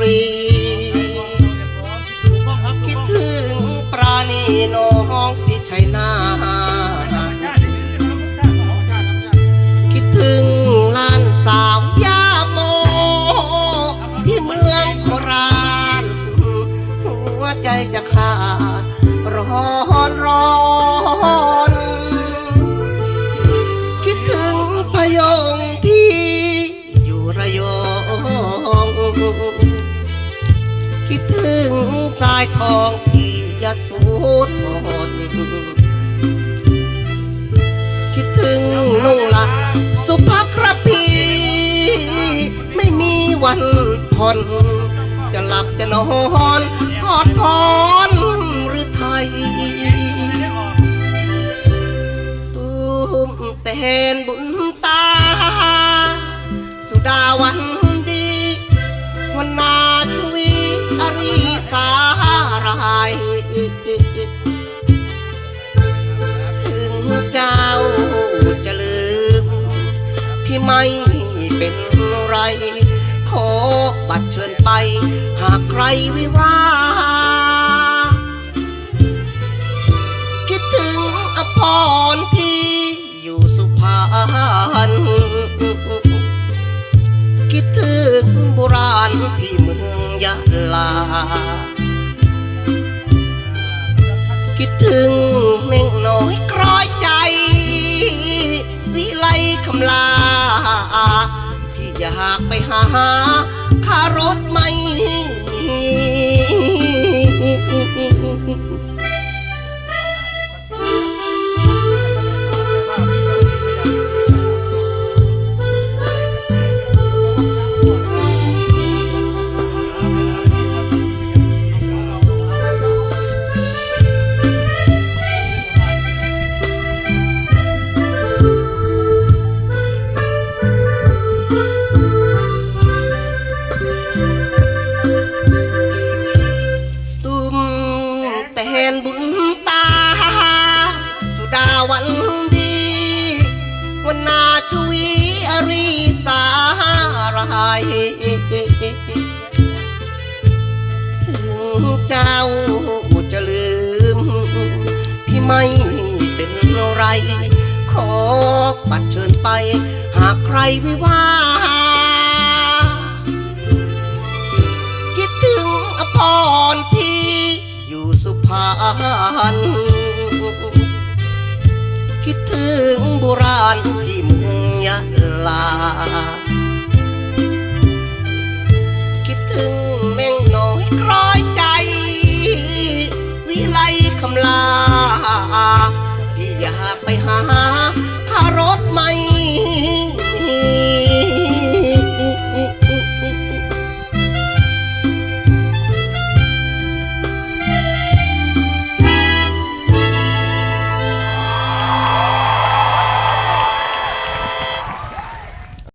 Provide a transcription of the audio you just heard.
รี คิดถึงปราณีน้องที่ชัยนาคิดถึงลานสาวยาโม ที่เมืองโคราชหัวใจจะขาดร้อนร้อนายทองที่ยโสธรคิดถึงลุงละสุภาครพี่ไม่มีวันผ่อนจะหลับจะนอนทอดทอนหรือไทยตุ้มเตนบุญตา สุดาวันดี วันนา ถึงเจ้าจะลืม พี่ไม่เป็นไร ขอบัตรเชิญไป หากใครวิวาคิดถึงอภรที่อยู่สุพรรณคิดถึงโบราณที่เมืองยะลา ถึงเม่งน้อยกร้อยใจ วิไลคำลา พี่อยากไปหาคารถไม่มี เห็นบุญตา สุดาวันดี วันนาชวีอริสารายถึงเจ้าจะลืม พี่ไม่เป็นไร ขอบัตรเชิญไป หากใครวิวาานคิดถึงโบราณที่มุงยะลา คิดถึง